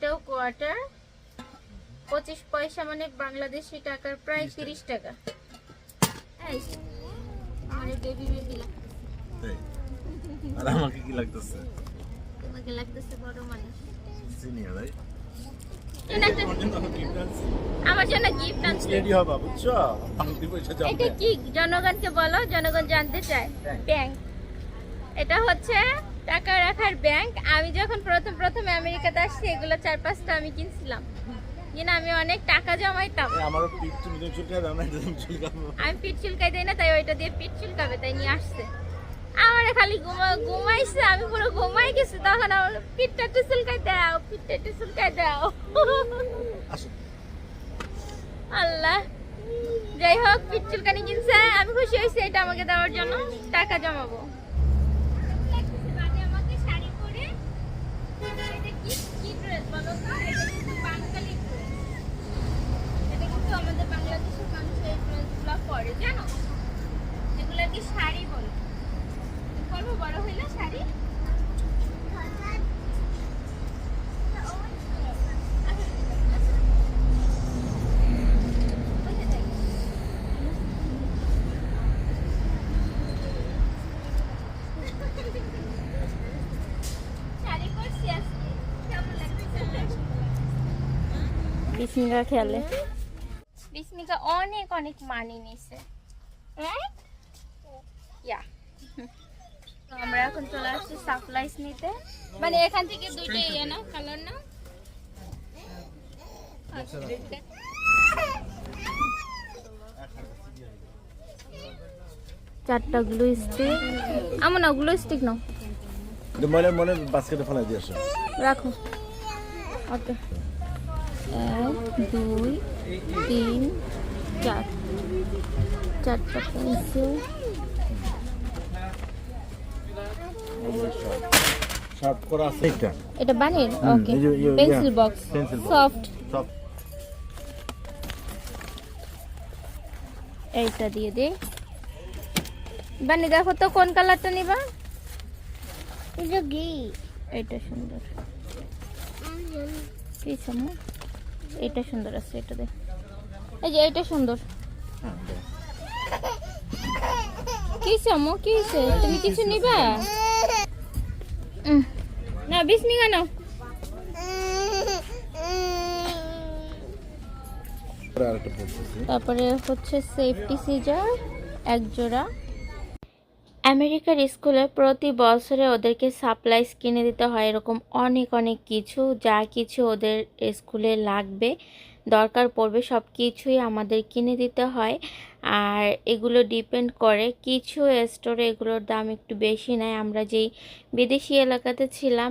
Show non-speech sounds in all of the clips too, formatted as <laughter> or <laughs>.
এটাও কোয়ার্টার পঁচিশ পয়সা মানে বাংলাদেশি টাকার প্রায় তিরিশ টাকা। আমার বেবি বেবি আর আমাকে কি লাগতেছে? তোমাকে লাগতেছে বড় মানুষ। সিনিয়র রাইট আমার জন্য গিফট আনছে। রেডি হবা বুঝছ? এটা কি? জনগণকে বলো জনগণ জানতে চায়। ব্যাংক। ব্যাংক এটা হচ্ছে টাকা রাখার ব্যাংক আমি যখন প্রথম প্রথম আমেরিকাতে আসছি এগুলো চার পাঁচটা আমি কিনছিলাম। কিনা আমি অনেক টাকা জমাইতাম। আমারও পিঠ চুলকাবো। আমি পিঠ চুলকাই দেই না তাই ওইটা দিয়ে পিঠ চুলকাবে তাই নিয়ে আসছে। আমার খালি ঘুমা ঘুমাইছে আমি পুরো ঘুমাই গেছি তখন আমার পিঠটা একটু চুলকাই দাও পিঠটা একটু চুলকাই দাও। আল্লাহ। যাই হোক পিঠ চুলকানি কিনছে আমি খুশি হয়েছি এটা আমাকে দেওয়ার জন্য টাকা জমাবো আমাকে শাড়ি পরে এটা কি কি ড্রেস বলো তো এটা কিন্তু বাঙালি ড্রেস এটা কিন্তু আমাদের বাংলাদেশের মানুষ এই ড্রেসগুলো পরে জানো? এগুলো কি শাড়ি বলে। করব বড় হইলে শাড়ি। শাড়ি পরছি বিস্মিকা অনেক অনেক মানি নিছে। রাইট ইয়া <laughs> আমরা এখন চলে আসছি সাপ্লাইস নিতে। মানে এখান থেকে দুইটা ইয়ে না কালার না? চারটা গ্লু স্টিক আমার না গ্লু স্টিক নাও। মনে মনে বাস্কেটে ফেলাই দিয়ে আসো। রাখো। ওকে। এক দুই তিন চার। চারটা পেন্সিল। শার্প করা আছে এটা এটা বানির ওকে এই যে- পেন্সিল বক্স সফট এইটা দিয়ে দে। বানি দেখো তো কোন কালারটা নিবা? এটা সুন্দর। কি সময় এটা সুন্দর আছে এটা দে এই যে এটা সুন্দর। কি সময় কি তুমি কিছু নিবা? না বিশ নিগা নাও। তারপরে হচ্ছে সেফটি সিজার এক জোড়া। আমেরিকার স্কুলে প্রতি বছরে ওদেরকে সাপ্লাইস কিনে দিতে হয় এরকম অনেক অনেক কিছু, যা কিছু ওদের স্কুলে লাগবে, দরকার পড়বে সব কিছুই আমাদের কিনে দিতে হয়। আর এগুলো ডিপেন্ড করে কিছু স্টোরে এগুলোর দাম একটু বেশি নেয়। আমরা যেই বিদেশি এলাকাতে ছিলাম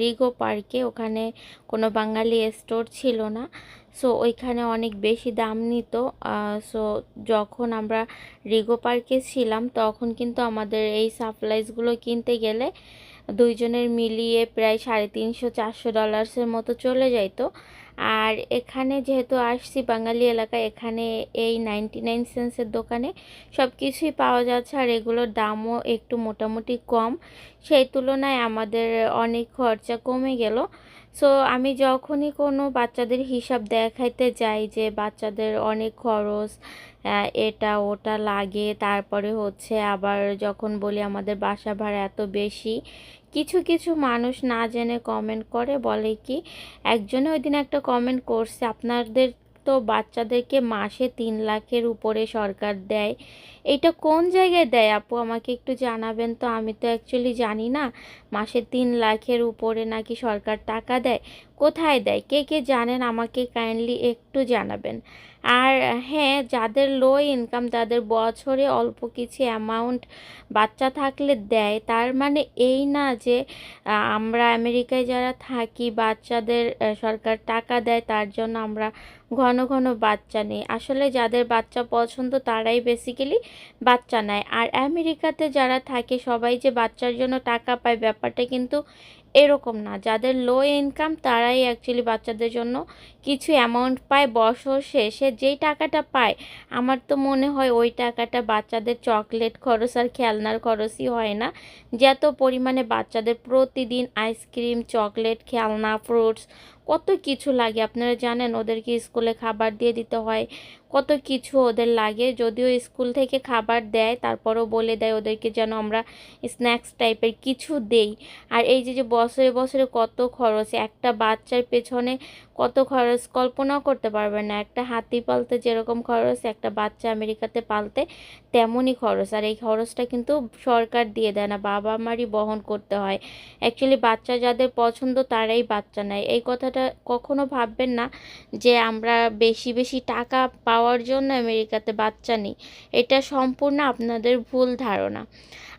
রিগো পার্কে, ওখানে কোনো বাঙালি স্টোর ছিল না। সো ওইখানে অনেক বেশি দাম নিত সো যখন আমরা রিগো পার্কে ছিলাম, তখন কিন্তু আমাদের এই সাপ্লাইজগুলো কিনতে গেলে দুইজনের মিলিয়ে প্রায় সাড়ে তিনশো, চারশো ডলার্সের মতো চলে যাইতো। আর এখানে যেহেতু আসছি বাঙালি এলাকায়, এখানে এই নাইনটি নাইন সেন্সের দোকানে সব কিছুই পাওয়া যাচ্ছে আর এগুলোর দামও একটু মোটামুটি কম। সেই তুলনায় আমাদের অনেক খরচা কমে গেল। সো আমি যখনই কোনো বাচ্চাদের হিসাব দেখাইতে যাই যে বাচ্চাদের অনেক খরচ এটা ওটা লাগে, তারপরে হচ্ছে আবার যখন বলি আমাদের বাসা ভাড়া এত বেশি, কিছু কিছু মানুষ না জেনে কমেন্ট করে, বলে কি, একজনে ওই দিন একটা কমেন্ট করছে, আপনাদের তো বাচ্চাদেরকে মাসে তিন লাখের উপরে সরকার দেয়। এটা কোন জায়গায় দেয়? আপু, আমাকে একটু জানাবেন তো? আমি তো অ্যাকচুয়ালি জানি না। মাসে তিন লাখের উপরে নাকি সরকার টাকা দেয়। কোথায় দেয়? কে কে জানেন? আমাকে কাইন্ডলি একটু জানাবেন। আর হ্যাঁ যাদের লো ইনকাম তাদের বছরে অল্প কিছু অ্যামাউন্ট বাচ্চা থাকলে দেয়। তার মানে এই না যে আমরা আমেরিকায় যারা থাকি, বাচ্চাদের সরকার টাকা দেয়, তার জন্য আমরা ঘন ঘন বাচ্চা নেই। আসলে যাদের বাচ্চা পছন্দ, তারাই বেসিক্যালি বাচ্চা নেয়। আর আমেরিকাতে যারা থাকে, সবাই যে বাচ্চার জন্য টাকা পায়, ব্যাপারটা কিন্তু এরকম না। যাদের লো ইনকাম তারাই অ্যাকচুয়ালি বাচ্চাদের জন্য কিছু অ্যামাউন্ট পায়, বছর শেষে যেই টাকাটা পায়, আমার তো মনে হয় ওই টাকাটা বাচ্চাদের চকলেট খরচ আর খেলনার খরচই হয় না। যত পরিমাণে বাচ্চাদের প্রতিদিন আইসক্রিম চকলেট খেলনা ফ্রুটস কত কিছু লাগে। আপনারা জানেন ওদেরকে স্কুলে খাবার দিয়ে দিতে হয়, কত কিছু ওদের লাগে। যদিও স্কুল থেকে খাবার দেয়, তারপরও বলে দেয় ওদেরকে যেন আমরা স্ন্যাক্স টাইপের কিছু দেই। আর এই যে যে বছরে বছরে কত খরচ, একটা বাচ্চার পেছনে কত খরচ কল্পনাও করতে পারবেন না। একটা হাতি পালতে যেরকম খরচ, একটা বাচ্চা আমেরিকাতে পালতে তেমনই খরচ। আর এই খরচটা কিন্তু সরকার দিয়ে দেয় না, বাবা মারই বহন করতে হয়। অ্যাকচুয়ালি বাচ্চা যাদের পছন্দ তারাই বাচ্চা নেয়। এই কথাটা কখনো ভাববেন না যে আমরা বেশি বেশি টাকা পাওয়ার জন্য আমেরিকাতে বাচ্চা নিই। এটা সম্পূর্ণ আপনাদের ভুল ধারণা।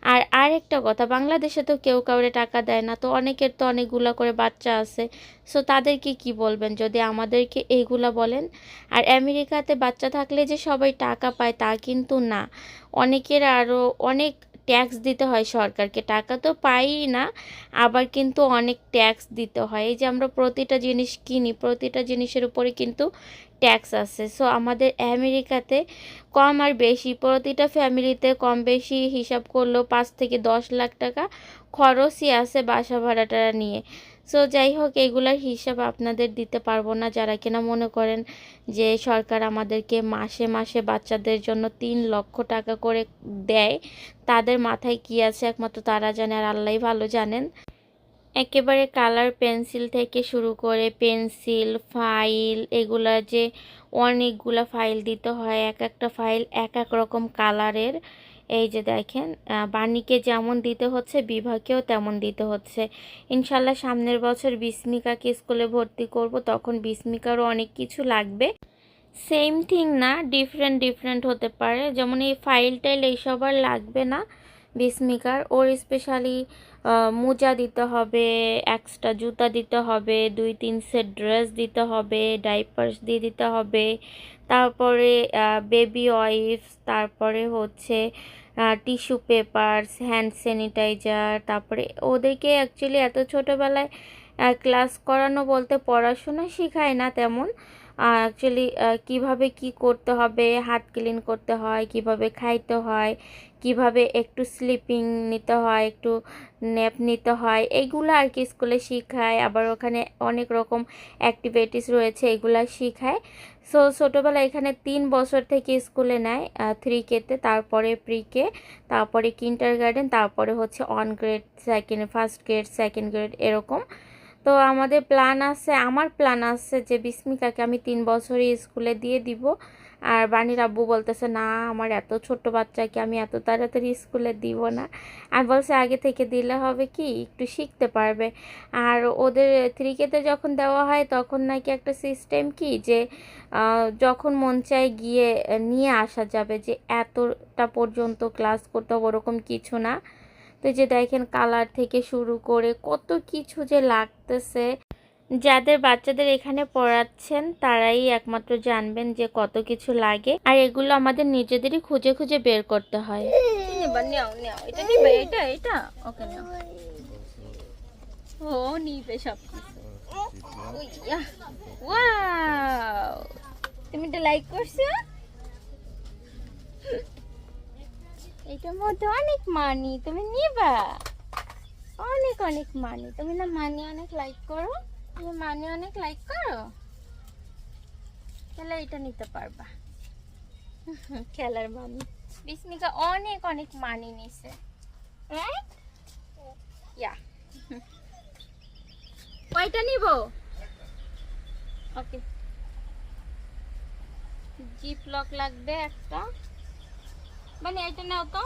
আর আর একটা কথা, বাংলাদেশে তো কেউ কাউরে টাকা দেয় না, তো অনেকের তো অনেকগুলো করে বাচ্চা আছে। সো তাদেরকে কি বলবেন যদি আমাদেরকে এইগুলা বলেন? আর আমেরিকাতে বাচ্চা থাকলে যে সবাই টাকা পায় তা কিন্তু না। অনেকের আরও অনেক ট্যাক্স দিতে হয় সরকারকে। টাকা তো পাই না, আবার কিন্তু অনেক ট্যাক্স দিতে হয়। এই যে আমরা প্রতিটা জিনিস কিনি, প্রতিটা জিনিসের উপরে কিন্তু ট্যাক্স আছে। সো আমাদের আমেরিকাতে কম আর বেশি, প্রতিটা ফ্যামিলিতে কম বেশি হিসাব করলেও পাঁচ থেকে দশ লাখ টাকা খরচই আছে বাসা ভাড়াটা নিয়ে। সো যাই হোক এগুলার হিসাব আপনাদের দিতে পারব না। যারা কিনা মনে করেন যে সরকার আমাদেরকে মাসে মাসে বাচ্চাদের জন্য তিন লক্ষ টাকা করে দেয়, তাদের মাথায় কি আছে একমাত্র তারা জানে আর আল্লাহই ভালো জানেন। একেবারে কালার পেন্সিল থেকে শুরু করে পেন্সিল, ফাইল, এগুলা যে অনেকগুলা ফাইল দিতে হয়, এক একটা ফাইল এক এক রকম কালারের। এই যে দেখেন বাণীকে যেমন দিতে হচ্ছে বিভাগেও তেমন দিতে হচ্ছে। ইনশাল্লাহ সামনের বছর বিস্মিকাকে স্কুলে ভর্তি করব, তখন বিস্মিকারও অনেক কিছু লাগবে। সেম থিং না, ডিফারেন্ট ডিফারেন্ট হতে পারে। যেমন এই ফাইল টাইল এইসব আর লাগবে না বিস্মিকার। ওর স্পেশালি মোজা দিতে হবে, এক্সট্রা জুতা দিতে হবে, দুই, তিন সেট ড্রেস দিতে হবে, ডাইপার্স দিয়ে দিতে হবে তারপরে বেবি ওয়াইপস তারপরে হচ্ছে টিস্যু পেপারস হ্যান্ড স্যানিটাইজার তারপরে ওদেরকে অ্যাকচুয়ালি এত ছোটোবেলায় ক্লাস করানো বলতে পড়াশোনা শেখায় না তেমন। অ্যাকচুয়ালি কীভাবে কি করতে হবে, হাত ক্লিন করতে হয়, কীভাবে খাইতে হয় কীভাবে একটু স্লিপিং নিতে হয়, একটু ন্যাপ নিতে হয় এইগুলো আর কি স্কুলে শেখায়। আবার ওখানে অনেক রকম অ্যাক্টিভিটিস রয়েছে, এগুলা শেখায়। সো ছোটোবেলা এখানে তিন বছর থেকে স্কুলে নেয় থ্রি কেতে তারপরে প্রি কে তারপরে কিন্টার গার্ডেন তারপরে হচ্ছে on grade second first grade second grade এরকম। তো আমাদের প্ল্যান আছে, আমার প্ল্যান আছে যে বিস্মিকাকে আমি তিন বছরই স্কুলে দিয়ে দিব। আর বাণীর আব্বু বলতেছে, না, আমার এত ছোট বাচ্চাকে আমি এত তাড়াতাড়ি স্কুলে দিব না। আর বলছে, আগে থেকে দিলে হবে কি, একটু শিখতে পারবে। আর ওদের থ্রিকেতে যখন দেওয়া হয়, তখন নাকি একটা সিস্টেম কি যে যখন মন চায় গিয়ে, নিয়ে আসা যাবে যে, এতটা পর্যন্ত ক্লাস করতে হবে, ওরকম কিছু না। তো যে দেখেন কালার থেকে শুরু করে কত কিছু যে লাগতেছে। যাদের বাচ্চাদের এখানে পড়াচ্ছেন তারাই একমাত্র জানবেন যে কত কিছু লাগে। আর এগুলো আমাদের নিজেদেরই খুঁজে খুঁজে বের করতে হয়। নিবা নেও নেও। এটা নিবে এটা এটা? ওকে ও নিবে সব কিছু উইয়া ওয়াও। তুমি এটা লাইক করছ? এটার মধ্যে অনেক মানি তুমি নিবা। অনেক অনেক মানি তুমি না মানি অনেক লাইক করো, তুমি মানি অনেক লাইক করো, তাহলে এটা নিতে পারবা। <laughs> খেলার মানি বিস্মিকা অনেক অনেক মানি নিছে। রাইট ইয়া <laughs> কয়টা নিব? ওকে জিপ লক লাগবে একটা। মানে এটা নাও তো।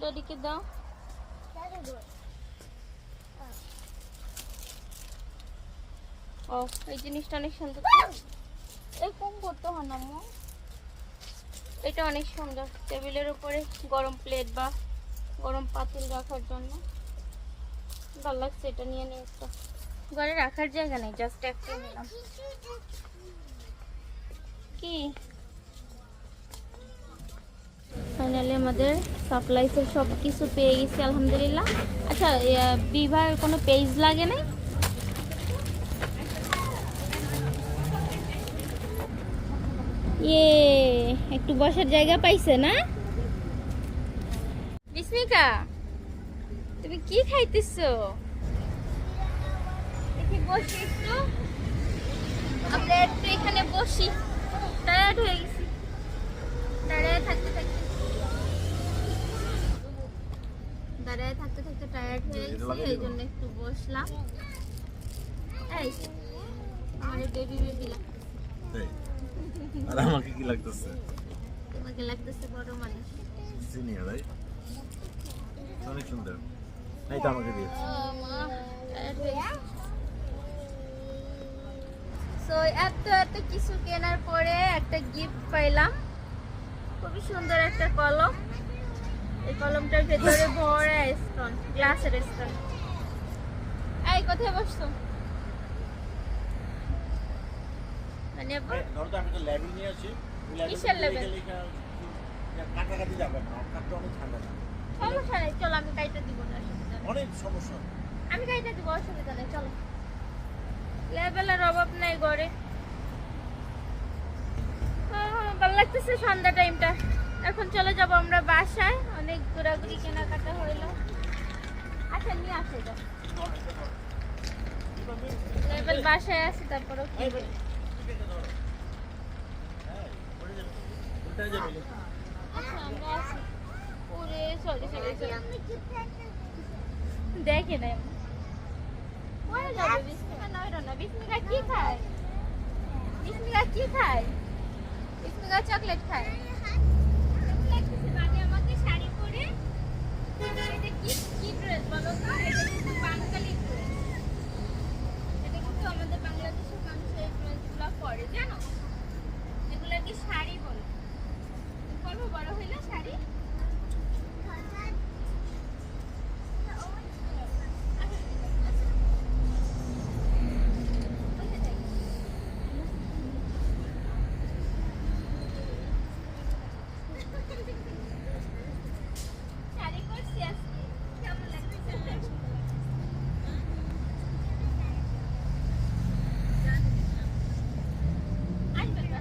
ডডিকে দাও। ও, এই জিনিসটা অনেক সুন্দর। এরকম করতে হয় না এটা অনেক সুন্দর। টেবিলের উপরে গরম প্লেট বা গরম পাতিল রাখার জন্য। ভালো লাগছে এটা নিয়ে নিয়ে একটা। ঘরে রাখার জায়গা নেই জাস্ট একটা নিলাম। কি? ফাইনালি আমাদের সাপ্লাইসের সব কিছু পেয়ে গেছি, আলহামদুলিল্লাহ। আচ্ছা বিভার কোনো পেজ লাগে না ইয়ে একটু বসার জায়গা পাইছে না? বিস্মিকা তুমি কি খাইতেছো? বসি একটু। আমরা একটু এখানে বসি। টায়ার্ড হয়ে গেছি। দাঁড়ায় থাকতে থাকতে। দাঁড়ায় থাকতে থাকতে টায়ার্ড হয়ে গেছি এই জন্য একটু বসলাম। এই আমার বেবি বেবি লাগতেছে। আর আমাকে কি লাগতেছে? তোমাকে লাগতেছে বড় মানুষ। সিনিয়র রাইট অনেক সুন্দর। এই তো আমাকে দিয়েছে। সো এত এত কিছু কেনার পরে একটা গিফট পাইলাম। খুবই সুন্দর একটা কলম। কলমটার ভেতরে ভরা স্টোন গ্লাসের স্টোন এই কোথায় বসছো? মানে ধরো আমি তো ল্যাবে নিয়ে আসি। কিসের label? কাটাকাটি যাবে না কাটতে অনেক ঠান্ডা সমস্যা নেই চলো আমি কাইটা দিব না অসুবিধা নেই। অনেক সমস্যা। আমি কাইটা দিব অসুবিধা নেই চলো। লেভেলের অভাব নাই ঘরে। ভালো লাগতেছে সন্ধ্যা টাইমটা এখন চলে যাব আমরা বাসায়। অনেক ঘোরাঘুরি কেনাকাটা হইল। আচ্ছা নিয়ে আসে যাও লেভেল বাসায় আছে তারপরে আচ্ছা দেখে নাই। কি খায়? কি খায়? চকলেট খায় লাগতেছে মানে আমাকে শাড়ি পরে এটা কি কি ড্রেস বলো তো এটা কিন্তু বাঙালি ড্রেস এটা কিন্তু আমাদের বাংলাদেশের মানুষ এই ড্রেসগুলো পরে জানো এগুলো কি শাড়ি বলে করব বড় হইলে শাড়ি করছি আজকে কেমন লাগছে আসবে তো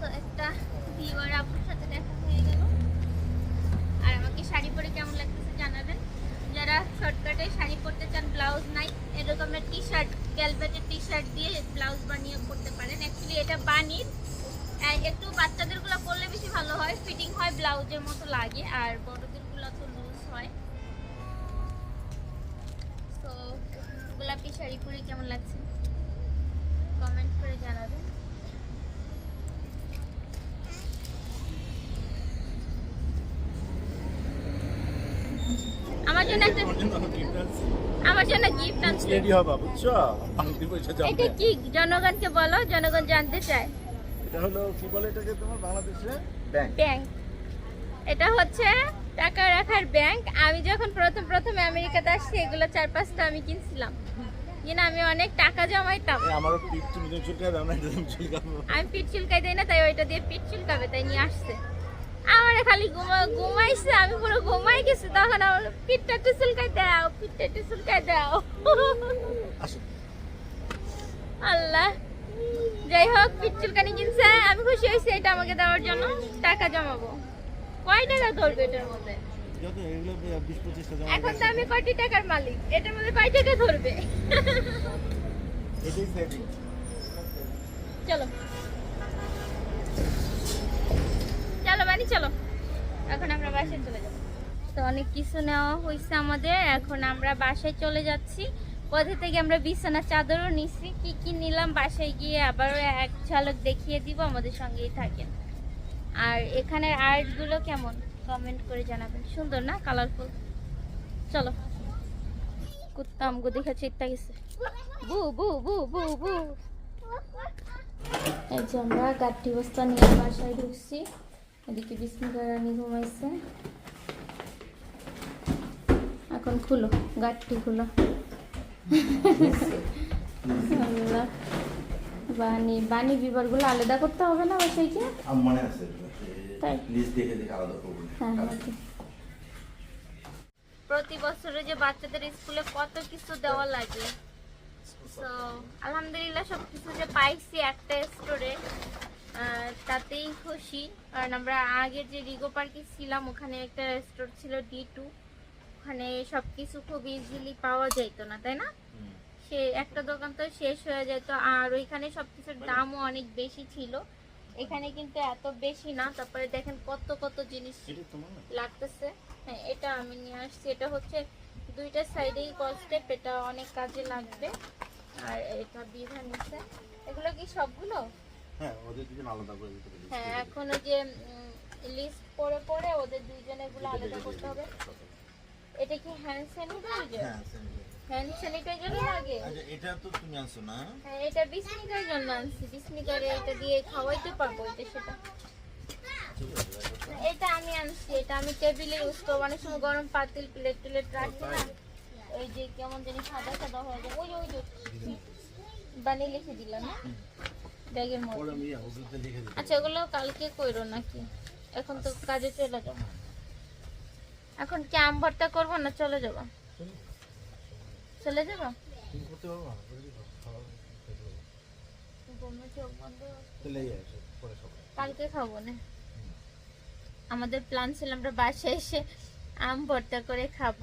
তো একটা ভিউয়ার আপুর সাথে দেখা হয়ে গেল আর আমাকে শাড়ি পরে কেমন লাগতেছে জানাবেন যারা শর্টকাটে শাড়ি পরতে চান ব্লাউজ নাই এরকমের টি শার্ট ক্যালভেটের টি শার্ট দিয়ে ব্লাউজ বানিয়ে পরতে পারেন। অ্যাকচুয়ালি এটা বানির একটু বাচ্চাদেরগুলো পরলে বেশি ভালো হয় ফিটিং হয় ব্লাউজের মতো লাগে, আর বড়দেরগুলো তো লুজ হয়। তো গোলাপি শাড়ি পরে কেমন লাগছে? কমেন্ট করে জানাবেন। আমার জন্য একটা আমার জন্য গিফট আনছে রেডি হবা বুঝছ? বাংতি পয়সা এটা কি? জনগণকে বলো জনগণ জানতে চায়। এটা হলো কি বলে এটাকে তোমার বাংলাদেশে? ব্যাংক ব্যাংক এটা হচ্ছে টাকা রাখার ব্যাংক আমি যখন প্রথম প্রথম আমেরিকাতে আসছি এগুলো চার পাঁচটা আমি কিনছিলাম। কিনা আমি অনেক টাকা জমাইতাম। আমারও তুমি চুলকাবে। আমরা আমি পিঠ চুলকাই দেই না তাই ওইটা দিয়ে পিঠ চুলকাবে তাই নিয়ে আসছে। আমার খালি ঘুমা ঘুমাইছে আমি পুরো ঘুমাই গেছি তখন আমার পিঠটা একটু চুলকাই দাও পিঠটা একটু চুলকাই দাও। আল্লাহ। যাই হোক পিঠ চুলকানি কিনছে আমি খুশি হয়েছি এটা আমাকে দেওয়ার জন্য টাকা জমাবো। কয় টাকা ধরবে এটার মধ্যে? এখন তো আমি কোটি টাকার মালিক? এটার মধ্যে কয় টাকা ধরবে? চলো। চলো। এখন আমরা বাসায় চলে যাব। তো অনেক কিছু নেওয়া হয়েছে আমাদের। এখন আমরা বাসায় চলে যাচ্ছি। পথে থেকে আমরা বিছানা চাদরও নিছি। কি কি নিলাম? বাসায় গিয়ে আবারও এক ঝলক দেখিয়ে দিব। আমাদের সঙ্গেই থাকেন। আর এখানের আর্টগুলো কেমন? কমেন্ট করে জানাবেন। সুন্দর না? কালারফুল চলো। কুত্তা আমগো দেখে চিত্তা গেছে। বু বু বু বু বু। এই যে আমরা গাঠি বস্তা নিয়ে বাসায় ঢুকছি। এদিকে বিস্মিকা রানী ঘুমাইছে এখন খুলো গাঠটি খুলো। আল্লাহ। বানি বানি বিবারগুলো আলাদা করতে হবে না বাসায় কি মনে আছে। তাই? লিস্ট দেখে দেখে আলাদা করব হ্যাঁ হ্যাঁ। প্রতি বছরে যে বাচ্চাদের স্কুলে কত কিছু দেওয়া লাগে। আলহামদুলিল্লাহ সব কিছু যে পাইছি একটা স্টোরে তাতেই খুশি। কারণ আমরা আগে যে রিগো পার্কে ছিলাম ওখানে একটা স্টোর ছিল ডি টু ওখানে সব কিছু খুব ইজিলি পাওয়া যাইতো না তাই না? সে একটা দোকান তো শেষ হয়ে যেত আর ওইখানে সবকিছুর দামও অনেক বেশি ছিল। এখানে কিন্তু এত বেশি না তারপরে দেখেন কত কত জিনিস লাগতেছে। হ্যাঁ এটা আমি নিয়ে আসছি। এটা হচ্ছে দুইটা সাইডেই কস্টেপ এটা অনেক কাজে লাগবে। আর এটা বিধা নিচ্ছে এগুলো কি সবগুলো? হ্যাঁ ওদের দুজন আলাদা করে দিতে পারি হ্যাঁ এখন ওই যে লিস্ট পরে পরে ওদের দুইজনে এগুলো আলাদা করতে হবে। এটা কি হ্যান্ড স্যানিটাইজার হ্যাঁ. হ্যান্ড স্যানিটাইজার লাগে আচ্ছা এটা তো তুমি আনছো না? হ্যাঁ এটা বিসমিকার জন্য আনছি। বিসমিকারে এটা দিয়ে খাওয়াইতে পারব এটা সেটা। এটা আমি আনছি এটা আমি টেবিলে ইউজ করব। অনেক সময় গরম পাতিল প্লেট টুলেট রাখি না। ওই যে কেমন জানি সাদা সাদা হয়ে যায়। ওই ওই বানিয়ে লিখে দিলাম না ব্যাগের মধ্যে। আচ্ছা ওগুলো কালকে কইরো নাকি? এখন তো কাজে চলে যাব। এখন কি আম ভর্তা করব না চলে যাব? চলে যাব? কালকে খাব না। আমাদের প্ল্যান ছিল আমরা বাসায় এসে আম ভর্তা করে খাব।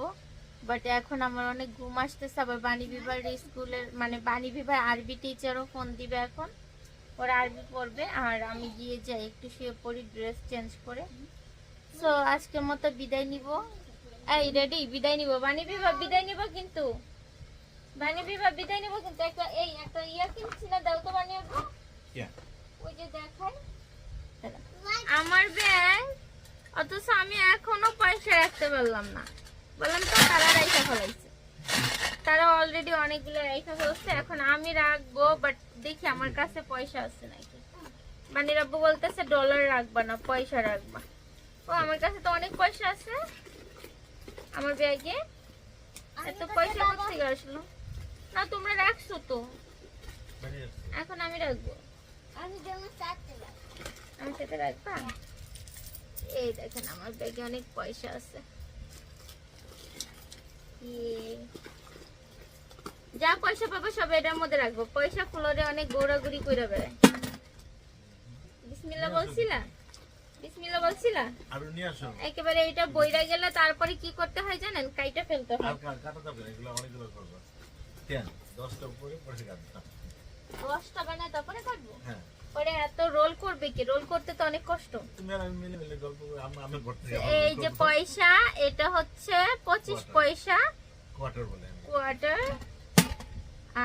বাট এখন আমার অনেক ঘুম আসতেছে আবার বাণী বিভার স্কুলের মানে বাণী বিভার আরবি টিচারও ফোন দিবে এখন। ওরা আরবি পড়বে আর আমি গিয়ে যাই একটু শুয়ে পড়ি ড্রেস চেঞ্জ করে। সো আজকের মতো বিদায় নিব। এই রেডি বিদায় নিব? বাণী বিভাগ বিদায় নিব কিন্তু। বাণী বিভাগ বিদায় নিব কিন্তু একটা এই একটা ইয়া কিনছি না দাও তো বানিয়ে ওই যে দেখাই। আমার ব্যাগ অথচ আমি এখনও পয়সা রাখতে পারলাম না। বললাম তো তারা রাইখা ফেলাইছে। তারা অলরেডি অনেকগুলো রাইখা ফেলছে এখন আমি রাখব বাট দেখি আমার কাছে পয়সা আছে নাকি। মানে রাব্বু বলতেছে ডলার রাখবা না পয়সা রাখবা। ও আমার কাছে তো অনেক পয়সা আছে। আমার ব্যাগে এত পয়সা কোথেকে আসলো? না তোমরা রাখছো তো। এখন আমি রাখব। আমি সাথে রাখবা? এই দেখেন আমার ব্যাগে অনেক পয়সা আছে। ইয়ে। যা পয়সা পাবো সব এটার মধ্যে রাখব। পয়সা ফ্লোরে অনেক গৌরাগুড়ি করে বেড়ায়। বিসমিল্লা বলছিলা? বিসমিল্লা বলছিলা? আর নিয়ে আসো। একেবারে এটা বইরা গেলে তারপরে কি করতে হয় জানেন? কাইটা ফেলতে হয়। দশটা বানায় তারপরে কাটবো? হ্যাঁ। পরে এত রোল করবে কি? রোল করতে তো অনেক কষ্ট। তুমি আর আমি মিলে মিলে গল্প আমি করতে এই যে পয়সা এটা হচ্ছে পঁচিশ Quarter. পয়সা। কোয়ার্টার বলে কোয়ার্টার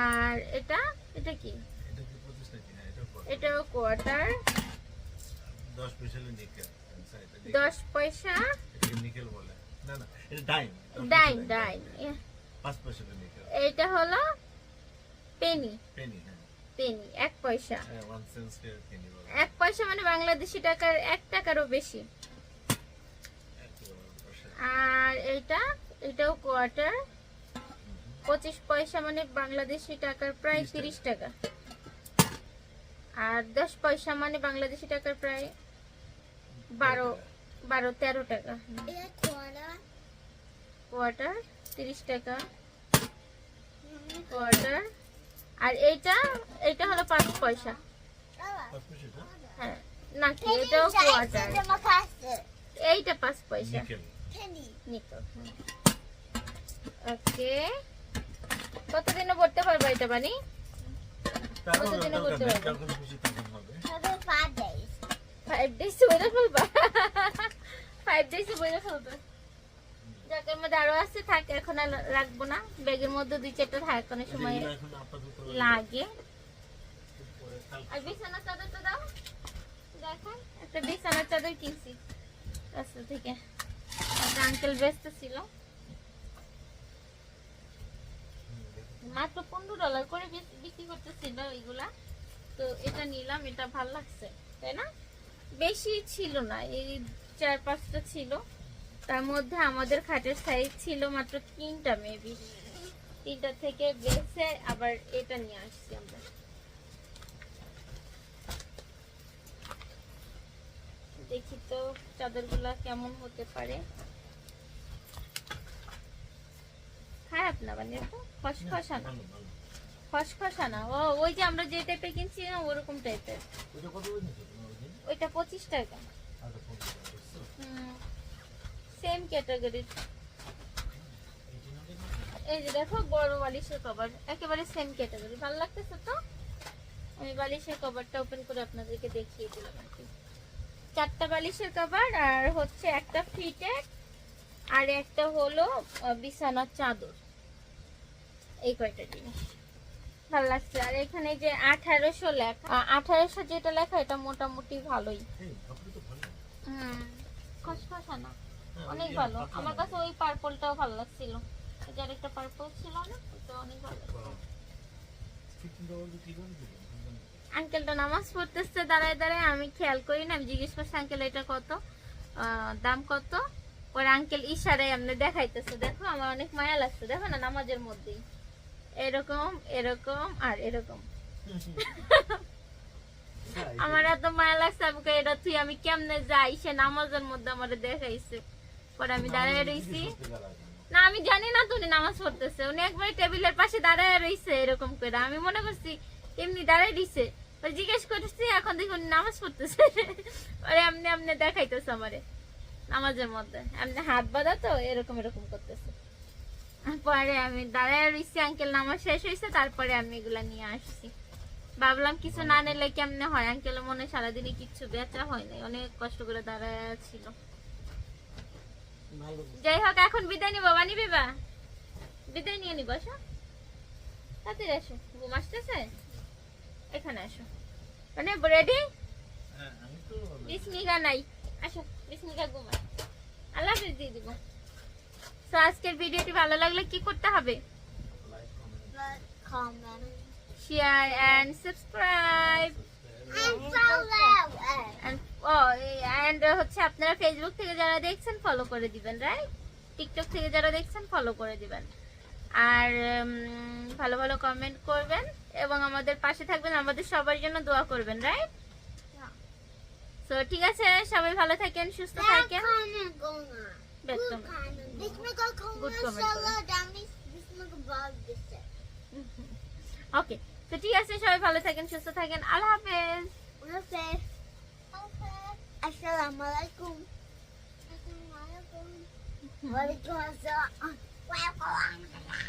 আর এটা এটা কি? এটা কোয়ার্টার দশ পয়সা? ডাইন ডাইন এটা হলো পেনি পেনি এক পয়সা। এক পয়সা মানে বাংলাদেশি টাকার, এক টাকারও বেশি। আর এটা এটাও কোয়ার্টার পঁচিশ পয়সা মানে বাংলাদেশি টাকার প্রায় তিরিশ টাকা। আর দশ পয়সা মানে বাংলাদেশি টাকার প্রায় বারো বারো তেরো টাকা। কোয়াটার তিরিশ টাকা। কোয়াটার আর এইটা এইটা হলো পাঁচ পয়সা? হ্যাঁ নাকি এটাও কোয়াটার এইটা পাঁচ পয়সা। নিকল। ওকে। কতদিনে পড়তে পারব এটা বানি? কতদিনে নেই, পারবে? ফাইভ ডেজ বইলে ফেলবা? ফাইভ ডেজ বইলে ফেলবে। যাকের মধ্যে আরও আছে থাক এখন আর রাখব না। ব্যাগের মধ্যে দুই চারটা থাক অনেক সময় লাগে। আর বিছানার চাদরটা দাও। দেখেন একটা বিছানার চাদর কিনছি। রাস্তা থেকে। একটা আঙ্কেল ব্যস্ত ছিল। মাত্র পনেরো ডলার করে বিক- বিক্রি করতেছিল এইগুলা তো এটা নিলাম, এটা ভালো লাগছে, তাই না? বেশি ছিল না, এই চার পাঁচটা ছিল। তার মধ্যে আমাদের খাটের সাইজ ছিল মাত্র তিনটা মেবি তিনটা থেকে বেছে আবার এটা নিয়ে আসছি আমরা। দেখি তো চাদরগুলা কেমন হতে পারে। খারাপ না মানে খসখসা না ভালো, ভালো। খসখসা না ও ওই যে আমরা যে টাইপের কিনছি না ওরকম টাইপের ওইটা পঁচিশ টাকা। সেম ক্যাটাগরির এই যে দেখো বড় বালিশের কভার একেবারে সেম ক্যাটাগরি ভালো লাগতেছে তো? আমি বালিশের কভারটা ওপেন করে আপনাদেরকে দেখিয়ে দিলাম আর কি। চারটা বালিশের কভার আর হচ্ছে একটা ফিটেড আর একটা হলো বিছানার চাদর। এই কয়টা জিনিস? ভালো লাগছে। আর এখানে যে আঠারোশো লেখা আঠারোশো যেটা লেখা এটা মোটামুটি ভালোই। হুম খসখসা না। হ্যাঁ, অনেক ভালো। আমার কাছে ওই পার্পলটাও ভালো লাগছিল। এই যে আরেকটা পার্পল ছিল না ওটা অনেক ভালো? আঙ্কেলটা নামাজ পড়তেছে দাঁড়ায় দাঁড়ায়। আমি খেয়াল করি না আমি জিজ্ঞেস করছি আঙ্কেল এটা কত? দাম কত? পরে আঙ্কেল ইশারায় আপনি দেখাইতেছে। দেখো আমার অনেক মায়া লাগছে। দেখো না নামাজের মধ্যেই। এরকম এরকম আর এরকম। <laughs> আমার এত মায়া লাগছে আমি কই, এটা তুই আমি কেমনে যাই? সে নামাজের মধ্যে আমার দেখাইছে। পরে আমি দাঁড়ায় রইছি। না আমি জানি না তো উনি নামাজ পড়তেছে। উনি একবার টেবিলের পাশে দাঁড়ায় রইছে এরকম করে। আমি মনে করছি এমনি দাঁড়ায় দিছে জিজ্ঞেস করতেছি এখন দেখি উনি নামাজ পড়তেছে? <laughs> পরে এমনি এমনি দেখাইতেছে আমারে নামাজের মধ্যে। এমনি হাত বাঁধা তো এরকম এরকম করতেছে। পরে আমি দাঁড়ায় রইছি আঙ্কেল নামাজ শেষ হয়েছে তারপরে আমি এগুলা নিয়ে আসছি। ভাবলাম কিছু না নিলে কেমনে হয়? আঙ্কেল মনে সারাদিনে কিচ্ছু বেচা হয় নাই অনেক কষ্ট করে দাঁড়ায় ছিল। যাই হোক এখন বিদায় নিবো। বানি বিবা বিদায় নিয়ে নিবো আসো। তাতে আসো। ঘুম আসতেছে? এখানে আসো। মানে রেডি হ্যাঁ, আমি তো বিসমিকা নাই। আসো বিসমিকা ঘুমা আল্লাহ হাফিজ দিয়ে দিব। তো আজকের ভিডিওটি ভালো লাগলে কি করতে হবে? শেয়ার এন্ড সাবস্ক্রাইব হচ্ছে আপনারা ফেসবুক থেকে যারা দেখছেন ফলো করে দিবেন রাইট টিকটক থেকে যারা দেখছেন ফলো করে দিবেন। আর ভালো ভালো কমেন্ট করবেন এবং আমাদের পাশে থাকবেন আমাদের সবার জন্য দোয়া করবেন রাইট তো ঠিক আছে সবাই ভালো থাকেন সুস্থ থাকেন। ওকে তো ঠিক আছে সবাই ভালো থাকেন সুস্থ থাকেন আল্লাহ হাফেজ. Assalamualaikum. Waalaikumsalam. Waalaikumsalam.